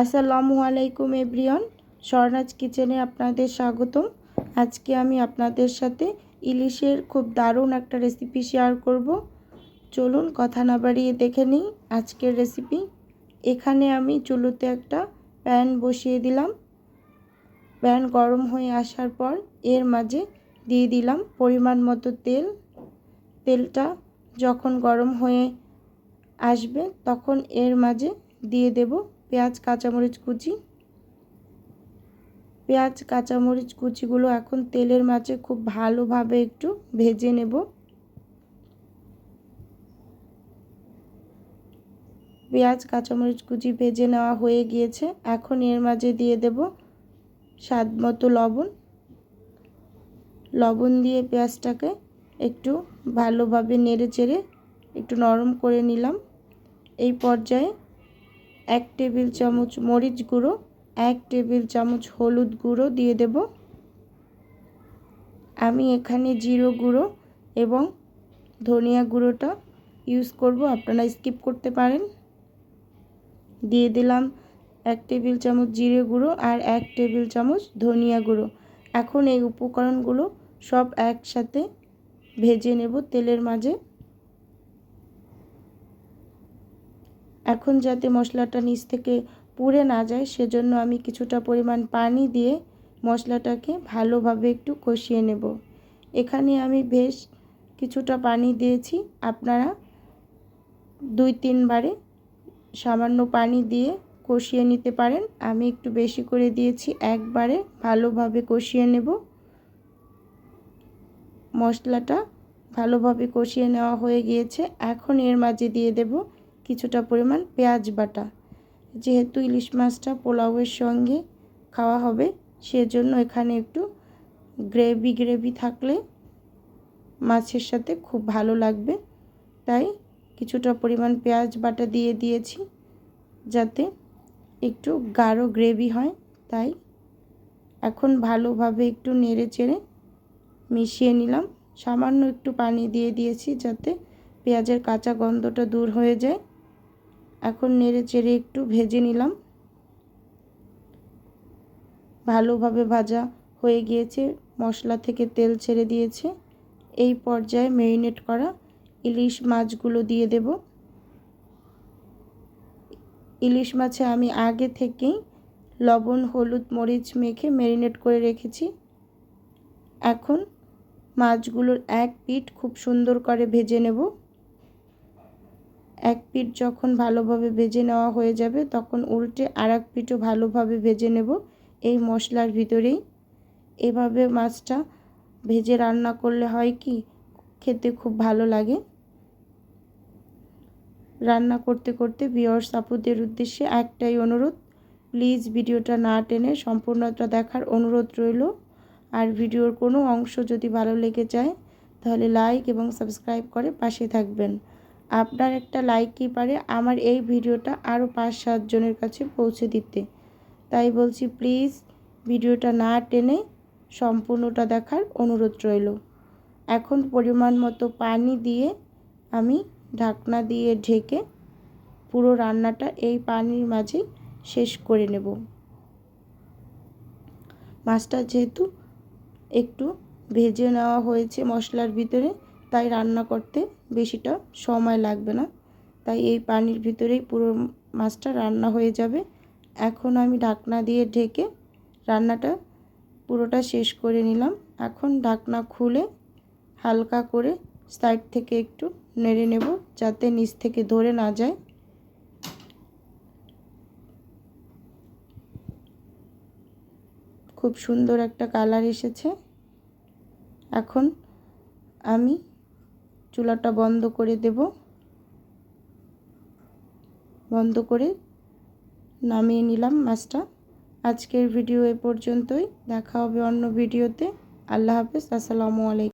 আসসালামু আলাইকুম এভরিওয়ান, স্বর্ণাজ কিচেনে আপনাদের স্বাগতম। আজকে আমি আপনাদের সাথে ইলিশের খুব দারুণ একটা রেসিপি শেয়ার করব। চলুন কথা না বাড়িয়ে দেখে নিই আজকের রেসিপি। এখানে আমি চুলোতে একটা প্যান বসিয়ে দিলাম। প্যান গরম হয়ে আসার পর এর মাঝে দিয়ে দিলাম পরিমাণ মতো তেল। তেলটা যখন গরম হয়ে আসবে তখন এর মাঝে দিয়ে দেব পেঁয়াজ, কাঁচামরিচ, কুচি। পেঁয়াজ, কাঁচামরিচ, কুচিগুলো এখন তেলের মাঝে খুব ভালোভাবে একটু ভেজে নেব। পেঁয়াজ, কাঁচামরিচ, কুচি ভেজে নেওয়া হয়ে গিয়েছে। এখন এর মাঝে দিয়ে দেব স্বাদ মতো লবণ। লবণ দিয়ে পেঁয়াজটাকে একটু ভালোভাবে নেড়ে চেড়ে একটু নরম করে নিলাম। এই পর্যায়ে এক টেবিল চামচ মরিচ গুঁড়ো, এক টেবিল চামচ হলুদ গুঁড়ো দিয়ে দেব। আমি এখানে জিরো গুঁড়ো এবং ধনিয়া গুঁড়োটা ইউজ করব। আপনারা স্কিপ করতে পারেন। দিয়ে দিলাম এক টেবিল চামচ জিরে গুঁড়ো আর এক টেবিল চামচ ধনিয়া গুঁড়ো। এখন এই উপকরণগুলো সব একসাথে ভেজে নেব তেলের মাঝে। এখন যাতে মশলাটা নিচ থেকে পুড়ে না যায়, সেজন্য আমি কিছুটা পরিমাণ পানি দিয়ে মশলাটাকে ভালোভাবে একটু কষিয়ে নেব। এখানে আমি বেশ কিছুটা পানি দিয়েছি। আপনারা দুই তিনবারে সামান্য পানি দিয়ে কষিয়ে নিতে পারেন। আমি একটু বেশি করে দিয়েছি, একবারে ভালোভাবে কষিয়ে নেব। মশলাটা ভালোভাবে কষিয়ে নেওয়া হয়ে গিয়েছে। এখন এর মাঝে দিয়ে দেব কিছুটা পরিমাণ পেঁয়াজ বাটা। যেহেতু ইলিশ মাছটা পোলাওয়ের সঙ্গে খাওয়া হবে, সেজন্য এখানে একটু গ্রেভি গ্রেভি থাকলে মাছের সাথে খুব ভালো লাগবে। তাই কিছুটা পরিমাণ পেঁয়াজ বাটা দিয়ে দিয়েছি যাতে একটু গাঢ় গ্রেভি হয়। তাই এখন ভালোভাবে একটু নেড়ে চেড়ে মিশিয়ে নিলাম। সামান্য একটু পানি দিয়ে দিয়েছি যাতে পেঁয়াজের কাঁচা গন্ধটা দূর হয়ে যায়। এখন নেড়ে চেড়ে একটু ভেজে নিলাম। ভালোভাবে ভাজা হয়ে গিয়েছে, মশলা থেকে তেল ছেড়ে দিয়েছে। এই পর্যায়ে মেরিনেট করা ইলিশ মাছগুলো দিয়ে দেব। ইলিশ মাছে আমি আগে থেকেই লবণ, হলুদ, মরিচ মেখে মেরিনেট করে রেখেছি। এখন মাছগুলোর এক পিঠ খুব সুন্দর করে ভেজে নেব। এক পিঠ যখন ভালোভাবে ভেজে নেওয়া হয়ে যাবে, তখন উল্টে আর এক পিঠও ভালোভাবে ভেজে নেব। এই মশলার ভিতরেই। এভাবে মাছটা ভেজে রান্না করলে হয় কি, খেতে খুব ভালো লাগে। রান্না করতে করতে বিয়র সাপুদের উদ্দেশ্যে একটাই অনুরোধ প্লিজ ভিডিওটা না টেনে সম্পূর্ণটা দেখার অনুরোধ রইল। আর ভিডিওর কোনো অংশ যদি ভালো লেগে যায়, তাহলে লাইক এবং সাবস্ক্রাইব করে পাশে থাকবেন। আপনার একটা লাইকই পারে আমার এই ভিডিওটা আরও পাঁচ সাতজনের কাছে পৌঁছে দিতে। তাই বলছি প্লিজ ভিডিওটা না টেনে সম্পূর্ণটা দেখার অনুরোধ রইল। এখন পরিমাণ মতো পানি দিয়ে আমি ঢাকনা দিয়ে ঢেকে পুরো রান্নাটা এই পানির মাঝে শেষ করে নেব। মাছটা যেহেতু একটু ভেজে নেওয়া হয়েছে মশলার ভিতরে তাই রান্না করতে বেশিটা সময় লাগবে না। তাই এই পানির ভিতরেই পুরো মাছটা রান্না হয়ে যাবে। এখন আমি ঢাকনা দিয়ে ঢেকে রান্নাটা পুরোটা শেষ করে নিলাম। এখন ঢাকনা খুলে হালকা করে সাইড থেকে একটু নেড়ে নেব যাতে নিচ থেকে ধরে না যায়। খুব সুন্দর একটা কালার এসেছে। এখন আমি চুলাটা বন্ধ করে দেব। বন্ধ করে নামিয়ে নিলাম মাছটা। আজকের ভিডিও এ পর্যন্তই। দেখা হবে অন্য ভিডিওতে। আল্লাহ হাফেজ। আসসালামু আলাইকুম।